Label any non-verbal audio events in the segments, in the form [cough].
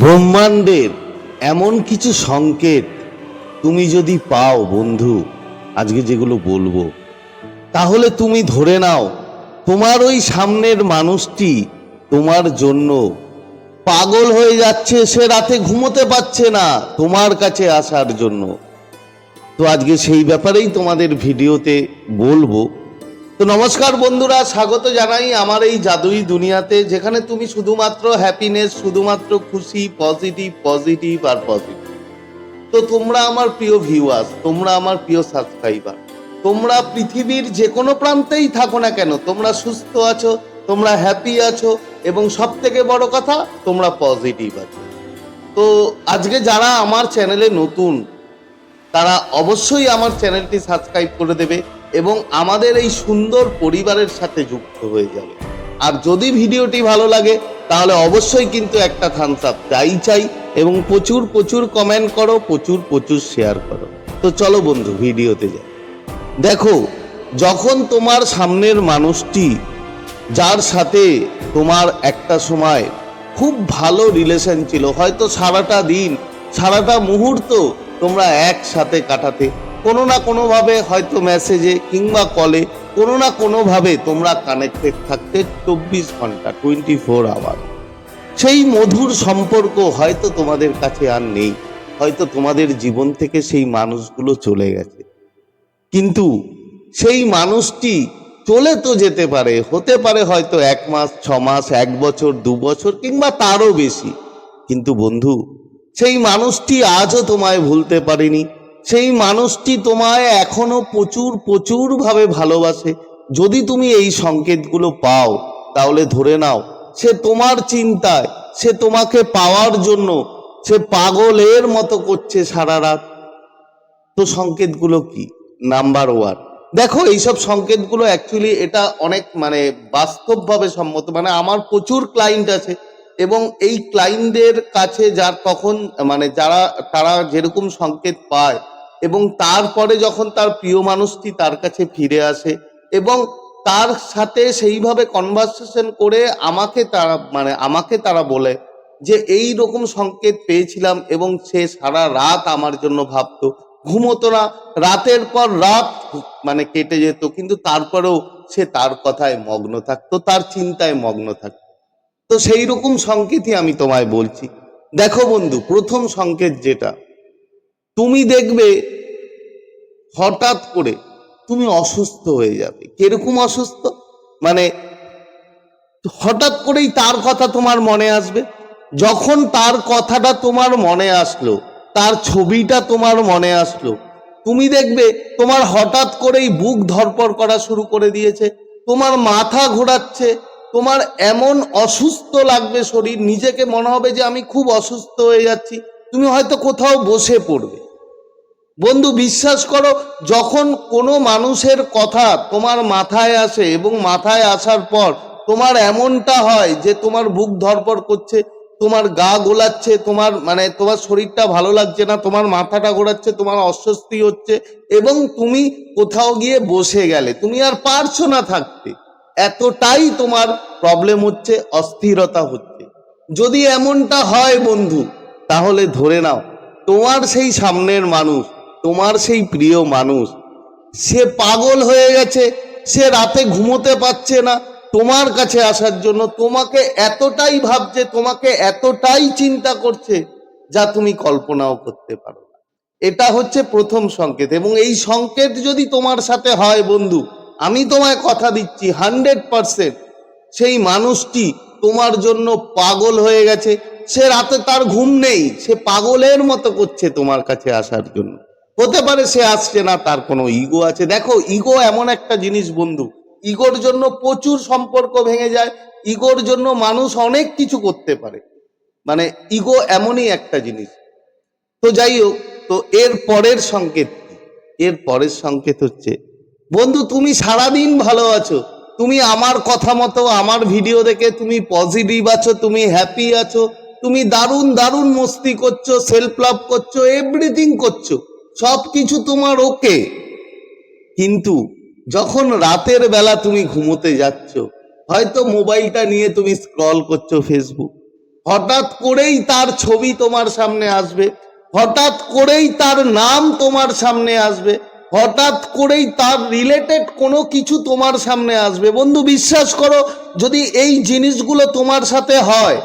ব্রহ্মাণ্ডের এমন কিছু সংকেত তুমি যদি পাও, বন্ধু, আজকে যেগুলো বলব, তাহলে তুমি ধরে নাও, তোমার ওই সামনের মানুষটি তোমার জন্য পাগল হয়ে যাচ্ছে, সে রাতে ঘুমোতে পারছে না তোমার কাছে আসার জন্য। তো আজকে সেই ব্যাপারেই তোমাদের ভিডিওতে বলব তো নমস্কার বন্ধুরা, স্বাগত জানাই আমার এই জাদুই দুনিয়াতে, যেখানে তুমি শুধুমাত্র হ্যাপিনেস শুধুমাত্র খুশি পজিটিভ পজিটিভ আর পজিটিভ তো তোমরা আমার প্রিয় ভিউয়ার্স তোমরা আমার প্রিয় সাবস্ক্রাইবার তোমরা পৃথিবীর যে কোনো প্রান্তেই থাকো না কেন, তোমরা সুস্থ আছো, তোমরা হ্যাপি আছো, এবং সব থেকে বড় কথা, তোমরা পজিটিভ আছো। তো আজকে যারা আমার চ্যানেলে নতুন, তারা অবশ্যই আমার চ্যানেলটি সাবস্ক্রাইব করে দেবে। এবং আমাদের এই সুন্দর পরিবারের সাথে যুক্ত হয়ে যাবে। আর যদি ভিডিওটি ভালো লাগে, তাহলে অবশ্যই কিন্তু একটা থামস আপ চাই চাই এবং প্রচুর প্রচুর কমেন্ট করো, প্রচুর প্রচুর শেয়ার করো। তো চলো বন্ধু, ভিডিওতে যাই। দেখো, যখন তোমার সামনের মানুষটি যার সাথে তোমার একটা সময় খুব ভালো রিলেশন ছিল, হয়তো সারাটা দিন, সারাটা মুহূর্ত তোমরা একসাথে কাটাতে কোনো না কোনোভাবে হয়তো মেসেজে কিংবা কলে কোনো না কোনোভাবে তোমরা কানেক্টেড থাকতে চব্বিশ ঘণ্টা টোয়েন্টি ফোর আওয়ার সেই মধুর সম্পর্ক হয়তো তোমাদের কাছে আর নেই, হয়তো তোমাদের জীবন থেকে সেই মানুষগুলো চলে গেছে। কিন্তু সেই মানুষটি চলে তো যেতে পারে, হতে পারে হয়তো এক মাস, ছ মাস, এক বছর, দু বছর কিংবা তারও বেশি। কিন্তু বন্ধু, সেই মানুষটি আজও তোমায় ভুলতে পারেনি। সেই মানুষটি তোমায় এখনও প্রচুর প্রচুর ভাবে ভালোবাসে। যদি তুমি এই সংকেতগুলো পাও, তাহলে ধরে নাও, সে তোমার চিন্তায়, সে তোমাকে পাওয়ার জন্য, সে পাগলের মতো করছে সারা রাত। তো সংকেতগুলো কি? নাম্বার ওয়ান দেখো, এইসব সংকেতগুলো অ্যাকচুয়ালি এটা অনেক মানে বাস্তবভাবে সম্মত। মানে আমার প্রচুর ক্লায়েন্ট আছে এবং এই ক্লায়েন্টদের কাছে যার তখন মানে যারা, তারা যেরকম সংকেত পায় এবং তারপরে যখন তার প্রিয় মানুষটি তার কাছে ফিরে আসে এবং তার সাথে সেইভাবে কনভারসেশন করে আমাকে তারা মানে আমাকে তারা বলে যে, এই রকম সংকেত পেয়েছিলাম এবং সে সারা রাত আমার জন্য ভাবতো। ঘুমোতো না। রাতের পর রাত মানে কেটে যেত, কিন্তু তারপরেও সে তার কথায় মগ্ন থাকতো, তার চিন্তায় মগ্ন থাকতো। তো সেই রকম সংকেতই আমি তোমায় বলছি। দেখো বন্ধু, প্রথম সংকেত যেটা তুমি দেখবে হঠাৎ করে তুমি অসুস্থ হয়ে যাবে। কীরকম অসুস্থ? মানে হঠাৎ করেই তার কথা তোমার মনে আসবে? যখন তার কথাটা তোমার মনে আসলো, তার ছবিটা তোমার মনে আসলো, তুমি দেখবে তোমার হঠাৎ করেই বুক ধরপড় করা শুরু করে দিয়েছে, তোমার মাথা ঘোরাচ্ছে, তোমার এমন অসুস্থ লাগবে শরীর, নিজেকে মনে হবে যে আমি খুব অসুস্থ হয়ে যাচ্ছি, তুমি হয়তো কোথাও বসে পড়বে। বন্ধু, বিশ্বাস করো, যখন কোনো মানুষের কথা তোমার মাথায় আসে এবং মাথায় আসার পর তোমার এমনটা হয় যে তোমার বুক ধরপড় করছে, তোমার গা গোলাচ্ছে, তোমার মানে তোমার শরীরটা ভালো লাগছে না, তোমার মাথাটা ঘোরাচ্ছে, তোমার অস্বস্তি হচ্ছে এবং তুমি কোথাও গিয়ে বসে গেলে, তুমি আর পারছ না থাকতে, এতটাই তোমার প্রবলেম হচ্ছে, অস্থিরতা হচ্ছে। যদি এমনটা হয় বন্ধু, তাহলে ধরে নাও, তোমার সেই সামনের মানুষ তোমার সেই প্রিয় মানুষ, সে পাগল হয়ে গেছে, সে রাতে ঘুমোতে পারছে না। তোমার কাছে আসার জন্য তোমাকে এতটাই ভাবছে, তোমাকে এতটাই চিন্তা করছে, যা তুমি কল্পনাও করতে পারো এটা হচ্ছে প্রথম সংকেত এবং এই সংকেত যদি তোমার সাথে হয় বন্ধু, আমি তোমায় কথা দিচ্ছি হান্ড্রেড পারসেন্ট, সেই মানুষটি তোমার জন্য পাগল হয়ে গেছে, সে রাতে তার ঘুম নেই, সে পাগলের মতো করছে তোমার কাছে আসার জন্য। হতে পারে সে আসছে না, তার কোনো ইগো আছে। দেখো ইগো এমন একটা জিনিস বন্ধু ইগোর জন্য প্রচুর সম্পর্ক ভেঙে যায় ইগোর জন্য মানুষ অনেক কিছু করতে পারে। মানে ইগো এমনই একটা জিনিস। তো যাই হোক, তো এর পরের সংকেত এর পরের সংকেত হচ্ছে, বন্ধু, তুমি সারাদিন ভালো আছো, তুমি আমার কথা মতো, আমার ভিডিও দেখে তুমি পজিটিভ আছো, তুমি হ্যাপি আছো, তুমি দারুণ দারুণ মস্তি করছ সেলফ লাভ করছ এভরিথিং করছ। সব কিছু তোমার ওকে। কিন্তু যখন রাতের বেলা তুমি ঘুমোতে যাচ্ছ, হয়তো মোবাইলটা নিয়ে তুমি স্ক্রল করছ ফেসবুক। হঠাৎ করেই তার ছবি তোমার সামনে আসবে। হঠাৎ করেই তার নাম তোমার সামনে আসবে। হঠাৎ করেই তার রিলেটেড কোনো কিছু তোমার সামনে আসবে। বন্ধু, বিশ্বাস করো, যদি এই জিনিসগুলো তোমার সাথে হয়,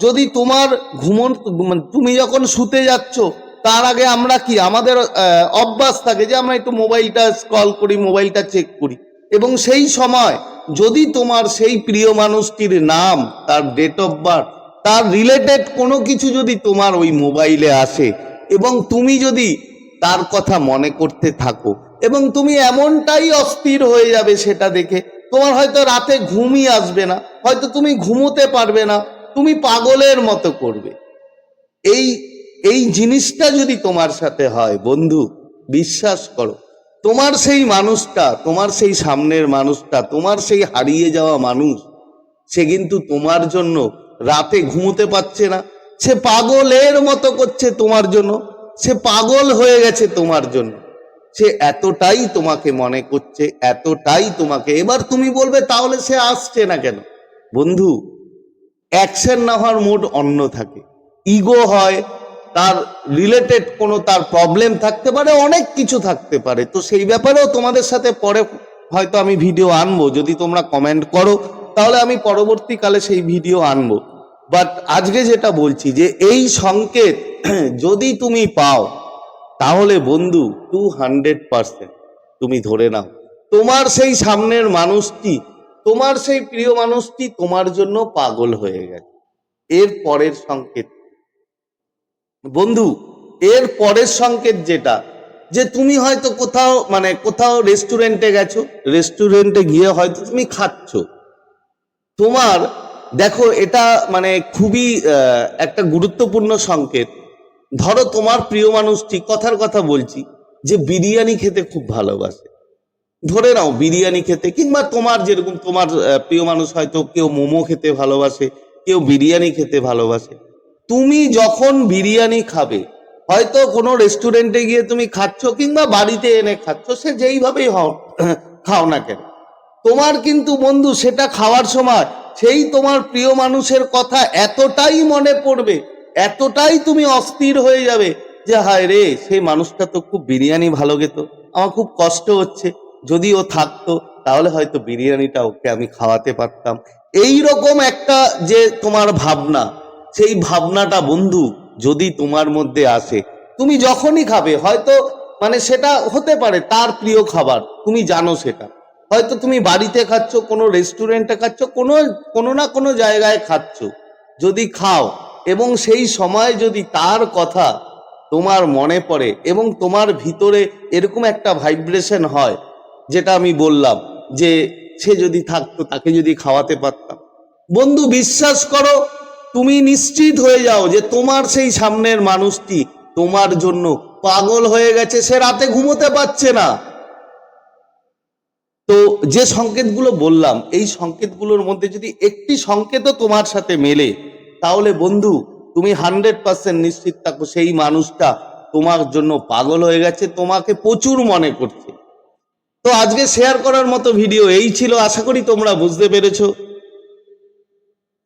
যদি তোমার ঘুমন মানে তুমি যখন শুতে যাচ্ছ তার আগে আমরা কি? আমাদের অভ্যাস থাকে যে আমরা একটু মোবাইলটা স্ক্রল করি, মোবাইলটা চেক করি। এবং সেই সময় যদি তোমার সেই প্রিয় মানুষটির নাম, তার ডেট অফ বার্থ তার রিলেটেড কোনো কিছু যদি তোমার ওই মোবাইলে আসে এবং তুমি যদি তার কথা মনে করতে থাকো এবং তুমি এমনটাই অস্থির হয়ে যাবে সেটা দেখে, তোমার হয়তো রাতে ঘুমই আসবে না, হয়তো তুমি ঘুমোতে পারবে না, তুমি পাগলের মতো করবে। এই এই জিনিসটা যদি তোমার সাথে হয়, বন্ধু, বিশ্বাস করো। তোমার সেই মানুষটা, তোমার সেই সামনের মানুষটা, তোমার সেই হারিয়ে যাওয়া মানুষ, সে কিন্তু তোমার জন্য রাতে ঘুমোতে পারছে না। সে পাগলের মতো করছে তোমার জন্য। সে পাগল হয়ে গেছে তোমার জন্য। সে এতটাই তোমাকে মনে করছে, এতটাই তোমাকে। এবার তুমি বলবে, তাহলে সে আসছে না কেন? বন্ধু, অ্যাকশন না হওয়ার মোড অন্য থাকে। ইগো হয় তার রিলেটেড কোনো তার প্রবলেম থাকতে পারে, অনেক কিছু থাকতে পারে। তো সেই ব্যাপারেও তোমাদের সাথে পরে হয়তো আমি ভিডিও আনব। যদি তোমরা কমেন্ট করো, তাহলে আমি পরবর্তীকালে সেই ভিডিও আনব। বাট আজকে যেটা বলছি যে, এই সংকেত [clears throat] যদি তুমি পাও, তাহলে বন্ধু টু হান্ড্রেড পার্সেন্ট তুমি ধরে নাও। তোমার সেই সামনের মানুষটি, তোমার সেই প্রিয় মানুষটি তোমার জন্য পাগল হয়ে গেছে। এর পরের সংকেত বন্ধু, এর পরের সংকেত যেটা, যে তুমি হয়তো কোথাও মানে কোথাও রেস্টুরেন্টে গেছো রেস্টুরেন্টে গিয়ে হয়তো তুমি খাচ্ছ। তোমার, দেখো, এটা মানে খুবই একটা গুরুত্বপূর্ণ সংকেত। ধরো, তোমার প্রিয় মানুষটি, কথার কথা বলছি, যে বিরিয়ানি খেতে খুব ভালোবাসে। ধরে নাও, বিরিয়ানি খেতে, কিংবা তোমার যেরকম তোমার প্রিয় মানুষ হয়তো কেউ মোমো খেতে ভালোবাসে, কেউ বিরিয়ানি খেতে ভালোবাসে। তুমি যখন বিরিয়ানি খাবে, হয়তো কোনো রেস্টুরেন্টে গিয়ে তুমি খাচ্ছ কিংবা বাড়িতে এনে খাচ্ছ, সে যেইভাবেই হও, খাও না কেন। তোমার কিন্তু বন্ধু সেটা খাওয়ার সময়, সেই তোমার প্রিয় মানুষের কথা এতটাই মনে পড়বে, এতটাই তুমি অস্থির হয়ে যাবে যে, হায় রে সেই মানুষটা তো খুব বিরিয়ানি ভালো খেত। আমার খুব কষ্ট হচ্ছে। যদি ও থাকতো, তাহলে হয়তো বিরিয়ানিটা ওকে আমি খাওয়াতে পারতাম। এই রকম একটা যে তোমার ভাবনা সেই ভাবনাটা বন্ধু যদি তোমার মধ্যে আসে, তুমি যখনই খাবে, হয়তো মানে সেটা হতে পারে তার প্রিয় খাবার, তুমি জানো সেটা। হয়তো তুমি বাড়িতে খাচ্ছ, কোনো রেস্টুরেন্টে খাচ্ছ, কোনো কোনো না কোনো জায়গায় খাচ্ছ। যদি খাও, এবং সেই সময় যদি তার কথা তোমার মনে পড়ে, এবং তোমার ভিতরে এরকম একটা ভাইব্রেশন হয়, যেটা আমি বললাম, যে সে যদি থাকতো, তাকে যদি খাওয়াতে পারতাম। বন্ধু, বিশ্বাস করো তুমি নিশ্চিত হয়ে যাও যে তোমার সেই সামনের মানুষটি তোমার জন্য পাগল হয়ে গেছে, সে রাতে ঘুমোতে পারছে না। তো যে সংকেতগুলো বললাম, এই সংকেতগুলোর মধ্যে যদি একটি সংকেতও তোমার সাথে মেলে, তাহলে বন্ধু, তুমি হান্ড্রেড পার্সেন্ট নিশ্চিত থাকো সেই মানুষটা তোমার জন্য পাগল হয়ে গেছে, তোমাকে প্রচুর মনে করছে। তো আজকে শেয়ার করার মতো ভিডিও এই ছিল। আশা করি তোমরা বুঝতে পেরেছ।